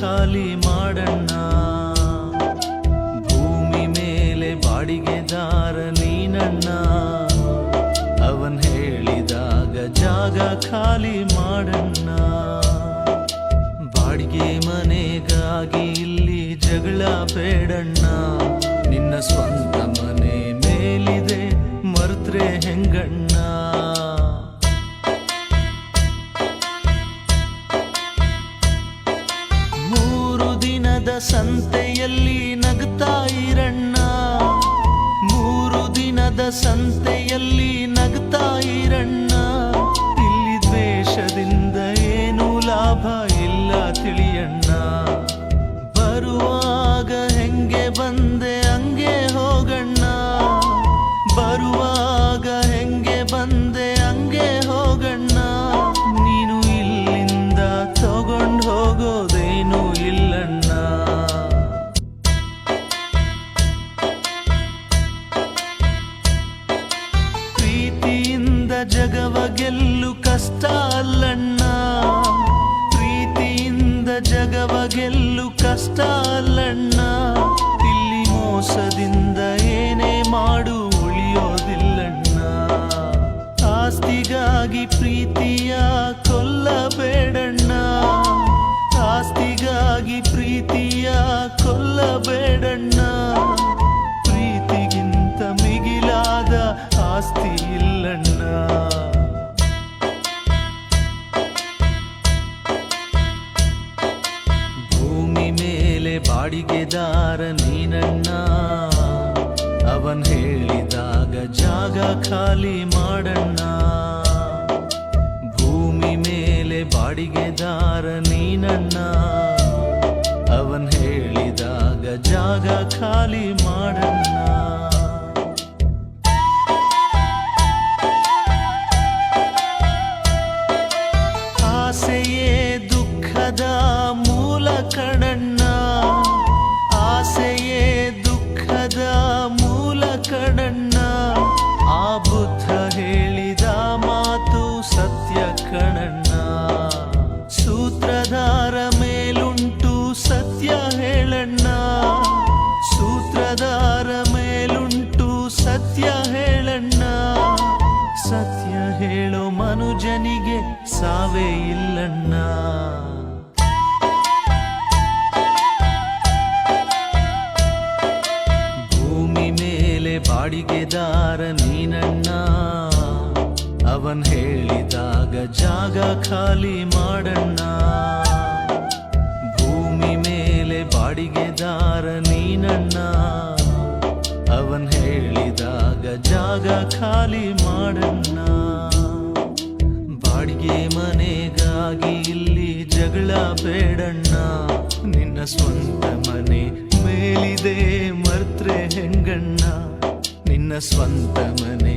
ಖಾಲಿ ಮಾಡಣ್ಣ. ಭೂಮಿ ಮೇಲೆ ಬಾಡಿಗೆದಾರ ನೀನಣ್ಣ. ಅವನ್ ಹೇಳಿದಾಗ ಜಾಗ ಖಾಲಿ ಮಾಡಣ್ಣ. ಬಾಡಿಗೆ ಮನೆಗಾಗಿ ಇಲ್ಲಿ ಜಗಳ ಬೇಡಣ್ಣ. ಸಂತೆಯಲ್ಲಿ ನಗ್ತಾ ಇರಣ್ಣ. ಮೂರು ದಿನದ ಸಂತೆಯಲ್ಲಿ ನಗ್ತಾ ಇರಣ್ಣ. ಕಷ್ಟ ಅಲ್ಲಣ್ಣ ಪ್ರೀತಿಯಿಂದ ಜಗವ ಗೆಲ್ಲು ಕಷ್ಟ ಅಲ್ಲಣ್ಣ ಇಲ್ಲಿ ಮೋಸದಿಂದ ಏನೇ ಮಾಡು ಉಳಿಯೋದಿಲ್ಲಣ್ಣ. ಆಸ್ತಿಗಾಗಿ ಪ್ರೀತಿಯ ಕೊಲ್ಲಬೇಡಣ್ಣ. ಆಸ್ತಿಗಾಗಿ ಪ್ರೀತಿಯ ಕೊಲ್ಲಬೇಡಣ್ಣ. ಪ್ರೀತಿಗಿಂತ ಮಿಗಿಲಾದ ಆಸ್ತಿ ಬಾಡಿಗೆದಾರ ನೀನಣ್ಣ. ಅವನ್ ಹೇಳಿದಾಗ ಜಾಗ ಖಾಲಿ ಮಾಡಣ್ಣ. ಭೂಮಿ ಮೇಲೆ ಬಾಡಿಗೆದಾರ ನೀನಣ್ಣ. ಅವನ್ ಹೇಳಿದಾಗ ಜಾಗ ಖಾಲಿ ಮಾಡಣ್ಣ. ಹೇಳೋ ಮನುಜನಿಗೆ ಸಾವೇ ಇಲ್ಲಣ್ಣ. ಭೂಮಿ ಮೇಲೆ ಬಾಡಿಗೆದಾರ ನೀನಣ್ಣ. ಅವನ್ ಹೇಳಿದಾಗ ಜಾಗ ಖಾಲಿ ಮಾಡಣ್ಣ. ಭೂಮಿ ಮೇಲೆ ಬಾಡಿಗೆದಾರ ನೀನಣ್ಣ. ಅವನ್ ಹೇಳಿದಾಗ ಜಾಗ ಖಾಲಿ ಮಾಡಣ್ಣ. ಬಾಡಿಗೆ ಮನೆಗಾಗಿ ಇಲ್ಲಿ ಜಗಳ ಬೇಡಣ್ಣ. ನಿನ್ನ ಸ್ವಂತ ಮನೆ ಮೇಲಿದೆ ಮರ್ತ್ರೆ ಹೆಂಗಣ್ಣ? ನಿನ್ನ ಸ್ವಂತ ಮನೆ